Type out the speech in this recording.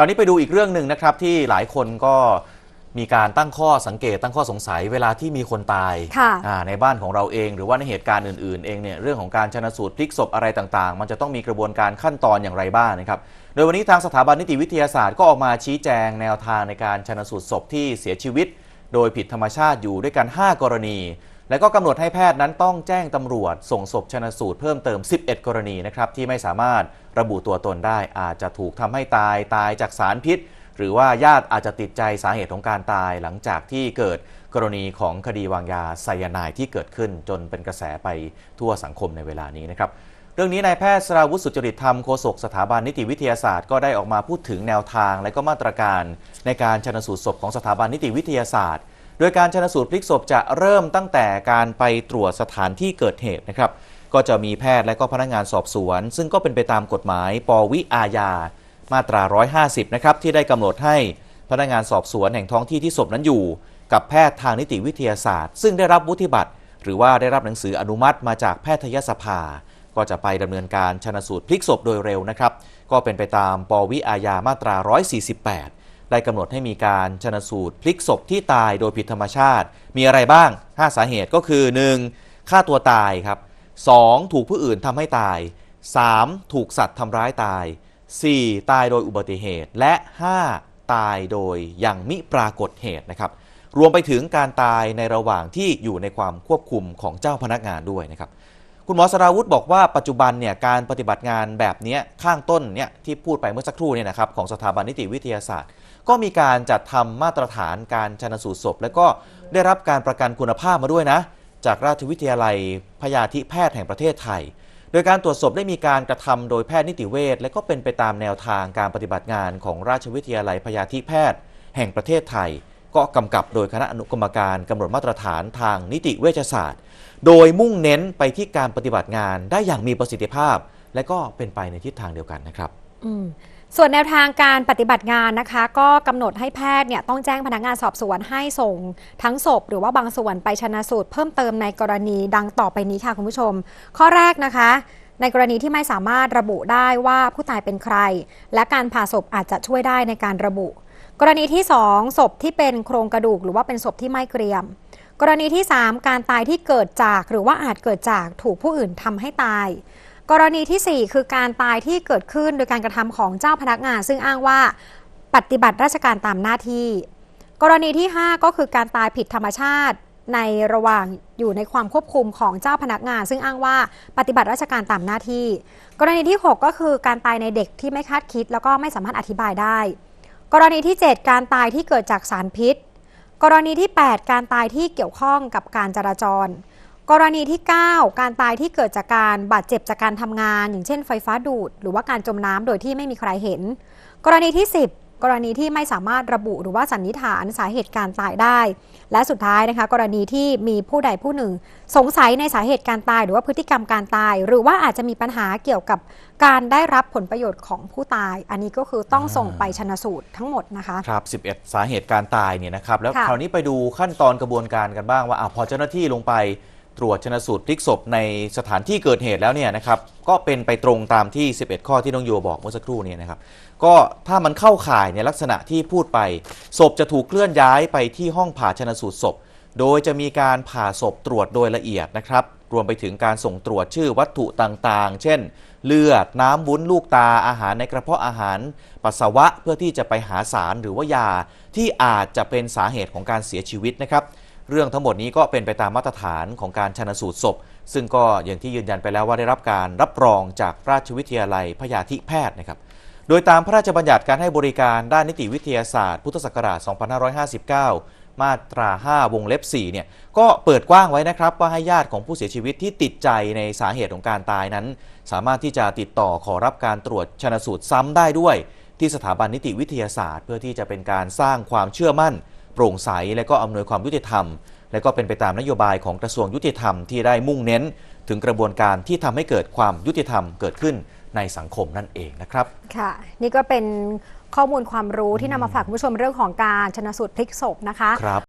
คราวนี้ไปดูอีกเรื่องหนึ่งนะครับที่หลายคนก็มีการตั้งข้อสังเกตตั้งข้อสงสัยเวลาที่มีคนตายค่ะอ่าในบ้านของเราเอง หรือว่าในเหตุการณ์อื่นๆ เองเนี่ยเรื่องของการชนะสูตรพลิกศพอะไรต่างๆ มันจะต้องมีกระบวนการขั้นตอนอย่างไรบ้างนะครับโดยวันนี้ทางสถาบันนิติวิทยาศาสตร์ก็ออกมาชี้แจงแนวทางในการชนะสูตรศพที่เสียชีวิต โดยผิดธรรมชาติอยู่ด้วยกัน 5 กรณี และก็กำหนดให้แพทย์นั้นต้องแจ้งตำรวจ ส่งศพชนะสูตรเพิ่มเติม 11 กรณีนะครับที่ไม่สามารถ ระบุตัวตนได้ อาจจะถูกทำให้ตายตายจากสารพิษ หรือว่าญาติอาจจะติดใจสาเหตุของการตายหลังจากที่เกิดกรณีของคดีวางยาไซยาไนด์ที่เกิดขึ้นจนเป็นกระแสไปทั่วสังคมในเวลานี้นะครับเรื่องนี้นายแพทย์สราวุฒิสุจริตธรรมโฆษกสถาบันนิติวิทยาศาสตร์ก็ได้ออกมาพูดถึงแนวทางและก็มาตรการ ในการชนสูตรศพของสถาบันนิติวิทยาศาสตร์ โดยการชนสูตรพลิกศพจะเริ่มตั้งแต่การไปตรวจสถานที่เกิดเหตุนะครับ ก็จะมีแพทย์และก็พนักงานสอบสวน ซึ่งก็เป็นไปตามกฎหมายปวิอาญามาตรา 150 นะครับ ที่ได้กำหนดให้พนักงานสอบสวนแห่งท้องที่ที่ศพนั้นอยู่ กับแพทย์ทางนิติวิทยาศาสตร์ ซึ่งได้รับวุฒิบัตร หรือว่าได้รับหนังสืออนุมัติมาจากแพทยสภา ก็จะไปดำเนินการชนสูตรพลิกศพโดยเร็วนะครับ ก็เป็นไปตามปวิอาญามาตรา 148 ได้กำหนดให้มีการชนสูตรพลิกศพที่ตายโดยผิดธรรมชาติ มีอะไรบ้าง 5 สาเหตุก็คือ 1. ฆ่าตัวตายครับ 2. ถูกผู้อื่นทำให้ตาย 3. ถูกสัตว์ทำร้ายตาย 4. ตายโดยอุบัติเหตุ และ 5. ตายโดยยังมิปรากฏเหตุนะครับ รวมไปถึงการตายในระหว่างที่อยู่ในความควบคุมของเจ้าพนักงานด้วยนะครับ คุณหมอสราวุธบอกว่าปัจจุบันเนี่ยการปฏิบัติงานแบบนี้ข้างต้นเนี่ยที่พูดไปเมื่อสักครู่เนี่ยนะครับของสถาบันนิติวิทยาศาสตร์ ก็มีการจัดทำมาตรฐานการชนสูตรศพ และก็ได้รับการประกันคุณภาพมาด้วยนะ จากราชวิทยาลัยพยาธิแพทย์แห่งประเทศไทย โดยการตรวจศพได้มีการกระทำโดยแพทย์นิติเวชและก็เป็นไปตามแนวทางการปฏิบัติงานของราชวิทยาลัยพยาธิแพทย์ แห่งประเทศไทย ก็กำกับโดยคณะอนุกรรมการกำหนดมาตรฐานทางนิติเวชศาสตร์ โดยมุ่งเน้นไปที่การปฏิบัติงานได้อย่างมีประสิทธิภาพ และก็เป็นไปในทิศทางเดียวกันนะครับ อืม ส่วนแนวทางการปฏิบัติงานนะคะ ก็กำหนดให้แพทย์เนี่ยต้องแจ้งพนักงานสอบสวนให้ส่ง ทั้งศพหรือว่าบางส่วนไปชนะสูตรเพิ่มเติมในกรณีดังต่อไปนี้ค่ะคุณผู้ชม ข้อแรกนะคะ ในกรณีที่ไม่สามารถระบุได้ว่าผู้ตายเป็นใคร และการผ่าศพอาจจะช่วยได้ในการระบุ กรณีที่ 2ศพที่เป็นโครงกระดูก หรือว่าเป็นศพที่ไม่เกรียม กรณีที่ 3 การตายที่เกิดจากหรือว่าอาจเกิดจากถูกผู้อื่นทำให้ตาย กรณีทีสี่ 4 คือการตายที่เกิดขึ้นโดยการกระทำของเจ้าพนักงาน ซึ่งอ้างว่าปฏิบัติราชการตามหน้าที่ กรณีที่ 5 ก็คือการตายผิดธรรมชาติในระหว่างอยู่ในความควบคุมของเจ้าพนักงาน ซึ่งอ้างว่าปฏิบัติราชการตามหน้าที่ กรณีที่ 6 ก็คือการตายในเด็กที่ไม่คาดคิด แล้วก็ไม่สามารถอธิบายได้ กรณีที่ 7 การตายที่เกิดจากสารพิษ กรณีที่ 8 การตายที่เกี่ยวข้องกับการจราจร กรณีที่ 9 การตายที่เกิดจากการบาดเจ็บจากการทำงาน อย่างเช่นไฟฟ้าดูด หรือว่าการจมน้ำโดยที่ไม่มีใครเห็น กรณีที่ 10 กรณีที่ไม่สามารถระบุหรือว่าสันนิษฐานสาเหตุการตายได้ และสุดท้ายนะคะ กรณีที่มีผู้ใดผู้หนึ่ง สงสัยในสาเหตุการตาย หรือว่าพฤติกรรมการตาย หรือว่าอาจจะมีปัญหาเกี่ยวกับการได้รับผลประโยชน์ของผู้ตาย อันนี้ก็คือต้องส่งไปชนะสูตรทั้งหมดนะคะครับ 11 สาเหตุการตายเนี่ยนะครับแล้วค่ะคราวนี้ไปดูขั้นตอนกระบวนการกันบ้างว่าอะพอเจ้าหน้าที่ลงไป ตรวจชนะสูตรพลิกศพในสถานที่เกิดเหตุแล้วเนี่ยนะครับก็เป็นไปตรงตามที่ 11 ข้อที่น้องโยบอกเมื่อสักครู่นี้นะครับก็ถ้ามันเข้าข่ายในลักษณะที่พูดไป ศพจะถูกเคลื่อนย้ายไปที่ห้องผ่าชนะสูตรศพ โดยจะมีการผ่าศพตรวจโดยละเอียดนะครับรวมไปถึงการส่งตรวจชื่อวัตถุต่างๆ เช่น เลือด น้ำวุ้นลูกตาอาหารในกระเพาะอาหาร ปัสสาวะเพื่อที่จะไปหาสารหรือว่ายาที่อาจจะเป็นสาเหตุของการเสียชีวิตนะครับ เรื่องทั้งหมดนี้ก็เป็นไปตามมาตรฐานของการชนสูตรศพ ซึ่งก็อย่างที่ยืนยันไปแล้วว่าได้รับการรับรองจากราชวิทยาลัยพยาธิแพทย์นะครับ โดยตามพระราชบัญญัติการให้บริการด้านนิติวิทยาศาสตร์ พุทธศักราช 2559 มาตรา 5 วงเล็บ 4 เนี่ย ก็เปิดกว้างไว้นะครับ ว่าให้ญาติของผู้เสียชีวิตที่ติดใจในสาเหตุของการตายนั้น สามารถที่จะติดต่อขอรับการตรวจชนสูตรซ้ำได้ด้วย ที่สถาบันนิติวิทยาศาสตร์ เพื่อที่จะเป็นการสร้างความเชื่อมั่น ปร่งใส และก็อำนวยความยุติธรรม และก็เป็นไปตามนโยบายของกระทรวงยุติธรรมที่ได้มุ่งเน้น ถึงกระบวนการที่ทำให้เกิดความยุติธรรมเกิดขึ้นในสังคมนั่นเองนะครับ ค่ะ นี่ก็เป็นข้อมูลความรู้ที่นำมาฝากคุณผู้ชมเรื่องของการชนะสูตรพลิกศพนะคะครับ